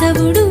కేశవుడు